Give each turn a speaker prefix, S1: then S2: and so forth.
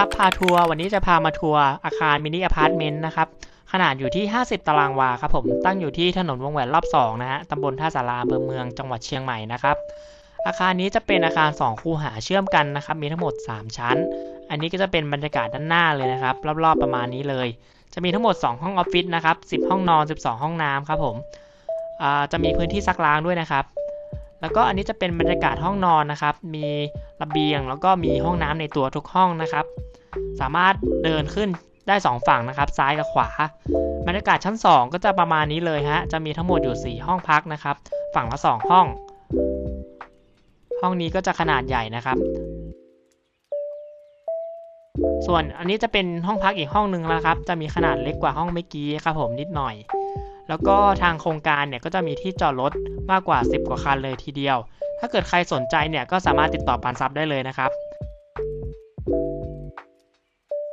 S1: ซับ พาทัวร์วันนี้จะพามาทัวร์อาคารมินิอพาร์ตเมนต์นะครับ ขนาดอยู่ที่ 50 ตารางวาครับผม ตั้งอยู่ที่ถนนวงแหวนรอบ 2 นะฮะ ตำบลท่าสาราอำเภอเมืองจังหวัดเชียงใหม่นะครับ อาคารนี้จะเป็นอาคาร 2 คูหาเชื่อมกันนะครับ มีทั้งหมด 3 ชั้น อันนี้ก็จะเป็นบรรยากาศด้านหน้าเลยนะครับ รอบๆประมาณนี้เลย จะมีทั้งหมด 2 ห้องออฟฟิศนะครับ 10 ห้องนอน 12 ห้องน้ำครับผมจะมีพื้นที่ซักล้างด้วยนะครับ แล้วก็อันนี้จะเป็นบรรยากาศห้องนอนนะครับ มีระเบียงแล้วก็มีห้องน้ำในตัวทุกห้องนะครับ สามารถเดินขึ้นได้ 2 ฝั่งนะครับ ซ้ายกับขวา บรรยากาศชั้น 2 ก็จะประมาณนี้เลยฮะ จะมีทั้งหมดอยู่ 4 ห้องพักนะครับ ฝั่งละ 2 ห้อง ห้องนี้ก็จะขนาดใหญ่นะครับ ส่วนอันนี้จะเป็นห้องพักอีกห้องหนึ่งนะครับ จะมีขนาดเล็กกว่าห้องเมื่อกี้ครับผมนิดหน่อย แล้วก็ทางโครงการเนี่ยก็จะมีที่จอดรถมากกว่า 10 กว่าคันเลยทีเดียว ถ้าเกิดใครสนใจเนี่ยก็สามารถติดต่อปันซับได้เลยนะครับ